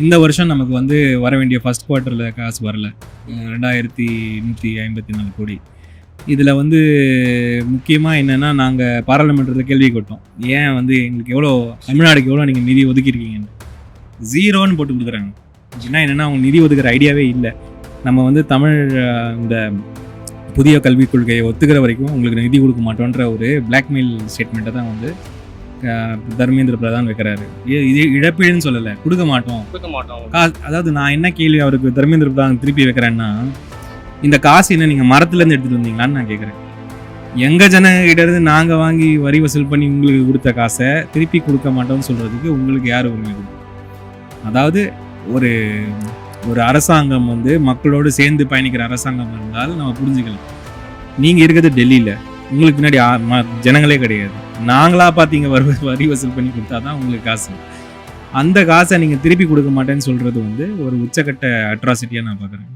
இந்த வருஷம் நமக்கு வந்து வர வேண்டிய ஃபஸ்ட் குவார்ட்டரில் காசு வரல. ரெண்டாயிரத்தி நூற்றி ஐம்பத்தி நாலு கோடி. இதில் வந்து முக்கியமாக என்னென்னா நாங்கள் பாராளுமன்றத்தில் கேள்வி கேட்டோம். ஏன் வந்து எங்களுக்கு எவ்வளோ தமிழ்நாடுக்கு எவ்வளோ நீங்கள் நிதி ஒதுக்கியிருக்கீங்கன்னு ஜீரோன்னு போட்டு கொடுக்குறாங்க. அப்படின்னா என்னென்னா அவங்க நிதி ஒதுக்குற ஐடியாவே இல்லை. நம்ம வந்து தமிழ் இந்த புதிய கல்விக் கொள்கையை ஒத்துக்கிற வரைக்கும் உங்களுக்கு நிதி கொடுக்க மாட்டோன்ற ஒரு பிளாக்மெயில் ஸ்டேட்மெண்ட்டை தான் வந்து தர்மேந்திர பிரதான் வைக்கிறாரு. இது- இழப்பீடுன்னு சொல்லலை. கொடுக்க மாட்டோம். கொடுக்க மாட்டோம். கா- அதாவது நான் என்ன கேள்வி அவருக்கு தர்மேந்திர பிரதான் திருப்பி வைக்கிறேன்னா இந்த காசு என்ன நீங்கள் மரத்துலேருந்து எடுத்துகிட்டு வந்தீங்களான்னு நான் கேட்குறேன் எங்கள் ஜனங்கிட்ட இருந்து நாங்கள் வாங்கி வரி வசூல் பண்ணி உங்களுக்கு கொடுத்த காசை திருப்பி கொடுக்க மாட்டோம்னு சொல்கிறதுக்கு உங்களுக்கு யார் உரிமை அதாவது ஒரு ஒரு அரசாங்கம் வந்து மக்களோடு சேர்ந்து பயணிக்கிற அரசாங்கம் இருந்தால் நம்ம புரிஞ்சுக்கலாம். நீங்கள் இருக்கிறது டெல்லியில். உங்களுக்கு பின்னாடி ஜனங்களே கிடையாது. நாங்களாக பார்த்தீங்க வரி வரி வசூல் பண்ணி கொடுத்தா தான் உங்களுக்கு காசு. அந்த காசை நீங்கள் திருப்பி கொடுக்க மாட்டேன்னு சொல்கிறது வந்து ஒரு உச்சக்கட்ட அட்ராசிட்டியாக நான் பார்க்குறேன்.